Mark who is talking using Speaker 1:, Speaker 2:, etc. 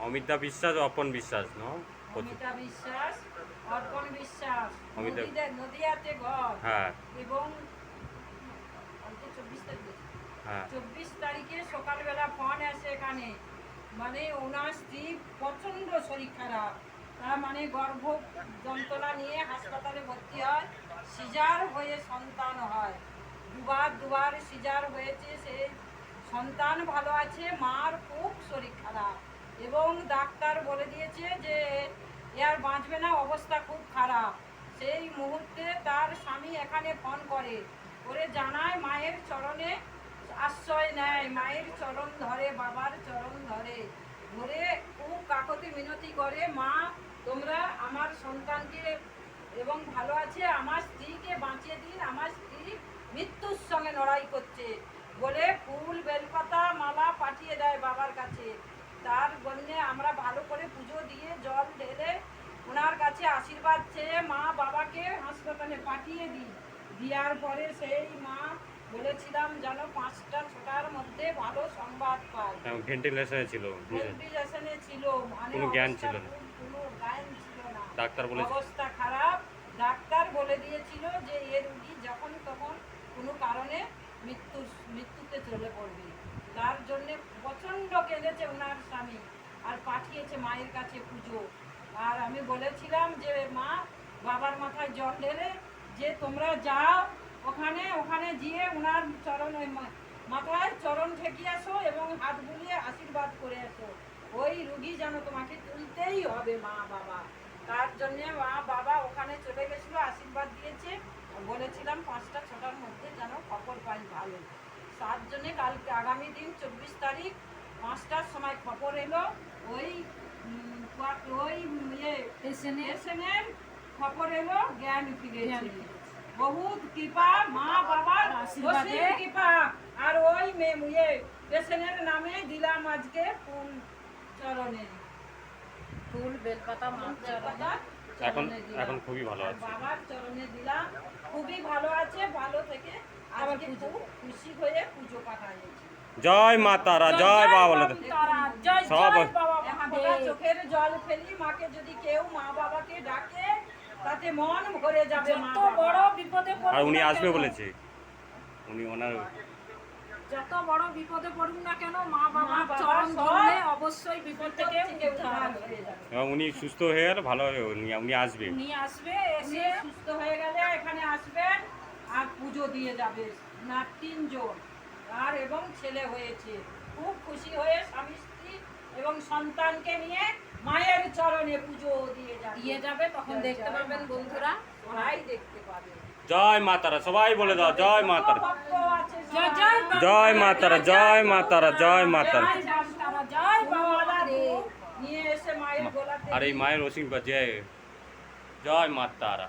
Speaker 1: অমিতা বিশ্বাস অপন বিশ্বাস ন
Speaker 2: অমিতা বিশ্বাস অর্পণ বিশ্বাস
Speaker 1: অমিতা-
Speaker 2: নদীতে- ঘর।
Speaker 1: হ্যাঁ।
Speaker 2: এবং চব্বিশ তারিখ।
Speaker 1: হ্যাঁ।
Speaker 2: চব্বিশ তারিখে সকালবেলা ফোন আসে এখানে। মানে ওনার স্ত্রী প্রচণ্ড শরীর খারাপ। তার মানে গর্ভ যন্ত্রণা নিয়ে হাসপাতালে ভর্তি হয়। সিজার হয়ে সন্তান হয়। দুবার দুবার সিজার হয়েছে সে। সন্তান ভালো আছে মার খুব শরীর খারাপ। এবং ডাক্তার বলে দিয়েছে যে, এ আর বাঁচবে না, অবস্থা খুব খারাপ। সেই মুহূর্তে তার স্বামী এখানে ফোন করে। করে জানায়, মায়ের চরণে আশ্রয় নেয়, মায়ের চরণ ধরে, বাবার চরণ ধরে। ধরে খুব কাকতি মিনতি করে, মা, তোমরা আমার সন্তানকে এবং ভালো আছে, আমার স্ত্রীকে বাঁচিয়ে দিন, আমার স্ত্রী মৃত্যুর সঙ্গে লড়াই করছে। বলে ফুল বেলপাতা মালা পাঠিয়ে দেয় বাবার কাছে তার জন্যে আমরা ভালো করে পুজো দিয়ে জল ঢেলে ওনার কাছে চেয়ে মা বাবাকে হাসপাতালে পাঠিয়ে দিই। দেওয়ার পরে সেই মা বলেছিলাম যেন পাঁচটা ছটার মধ্যে ভালো সংবাদ পাই
Speaker 1: ভেন্টিলেশনে ছিল।
Speaker 2: ভেন্টিলেশনে ছিল মানে
Speaker 1: কোনো জ্ঞান ছিল না।
Speaker 2: কোনো জ্ঞান ছিল না।
Speaker 1: ডাক্তার বলেছে।
Speaker 2: অবস্থা খারাপ। ডাক্তার বলে দিয়েছিল যে এ রুগী যখন তখন কোনো কারণে মৃত্যু মৃত্যুতে চলে পড়বে। তার জন্যে প্রচণ্ড কেঁদেছে ওনার স্বামী। আর পাঠিয়েছে মায়ের কাছে পুজো। আর আমি বলেছিলাম যে, মা, বাবার মাথায় জল ঢেলে যে তোমরা যাও, ওখানে ওখানে গিয়ে ওনার চরণ মাথায় চরণ ঠেকিয়ে আসো এবং হাত বুলিয়ে আশীর্বাদ করে আসো। ওই রুগী যেন তোমাকে তুলতেই হবে, মা, বাবা। তার জন্যে মা, বাবা ওখানে চলে গেছিল, আশীর্বাদ দিয়েছে। বলেছিলাম পাঁচটা, ছটার মধ্যে যেন খবর পাই ভালো। তার জন্যে কালকে আগামী দিন চব্বিশ তারিখ পাঁচটার সময় খবর এলো। ওই ওই ইয়ে পেশেন্টের খবর এলো জ্ঞান ফিরেছে বহুত কৃপা মা বাবার
Speaker 3: আশীর্বাদে।
Speaker 2: অসীম কৃপা। আর ওই মে ইয়ে পেশেন্টের নামে দিলাম আজকে ফুল চরণে।
Speaker 3: ফুল বেলপাতা মাছ
Speaker 2: বেলপাতা
Speaker 1: এখন
Speaker 2: চরণে দিলাম।
Speaker 1: এখন খুবই ভালো
Speaker 2: আর
Speaker 1: আছে।
Speaker 2: বাবার চরণে দিলাম। খুবই ভালো আছে ভালো থেকে আজকে খুব খুশি হয়ে পুজো পাঠাইছি
Speaker 1: জয় মা তারা জয় বাবা বলে দাও।
Speaker 3: তারা জয়
Speaker 1: সব-
Speaker 2: চোখের জল ফেলি মাকে যদি কেউ মা বাবাকে ডাকে তাতে মন ভরে যাবে
Speaker 3: যত বড় বিপদে
Speaker 1: আর উনি আসবে বলেছে। উনি ওনার
Speaker 3: যত বড় বিপদে পড়ুক না কেন মা বাবার
Speaker 2: বাবা
Speaker 3: চরণ ধরলে অবশ্যই বিপদ থেকে
Speaker 2: উদ্ধার হয়ে যাবে।
Speaker 1: এবং উনি সুস্থ হয়ে গেলে ভালো হবে উনি উনি আসবে।
Speaker 3: উনি আসবে এসে
Speaker 2: সুস্থ হয়ে গেলে এখানে আসবেন আর পুজো দিয়ে যাবে। না তিনজন। আর এবং ছেলে হয়েছে। খুব খুশি হয়ে স্বামী স্ত্রী এবং সন্তানকে নিয়ে মায়ের চরণে পুজো দিয়ে যাবে
Speaker 3: দিয়ে যাবে তখন
Speaker 2: জয়
Speaker 3: দেখতে
Speaker 2: জয়
Speaker 3: পাবেন
Speaker 2: মা।
Speaker 3: বন্ধুরা
Speaker 2: সবাই দেখতে পাবে
Speaker 1: জয় মা তারা সবাই বলে দাও জয় মা তারা
Speaker 2: ভক্ত আছে
Speaker 3: জয় জয়
Speaker 2: সবাই।
Speaker 3: বাবা।
Speaker 1: জয় মা তারা জয় মা তারা জয় মা তারা
Speaker 3: জয় বাবা তারা, জয় বাবা
Speaker 2: ফুলওয়ালা
Speaker 3: রে
Speaker 2: ফুল নিয়ে এসে মায়ের গোলাতে
Speaker 1: আর এই মায়ের অসীম জয় জয় মা তারা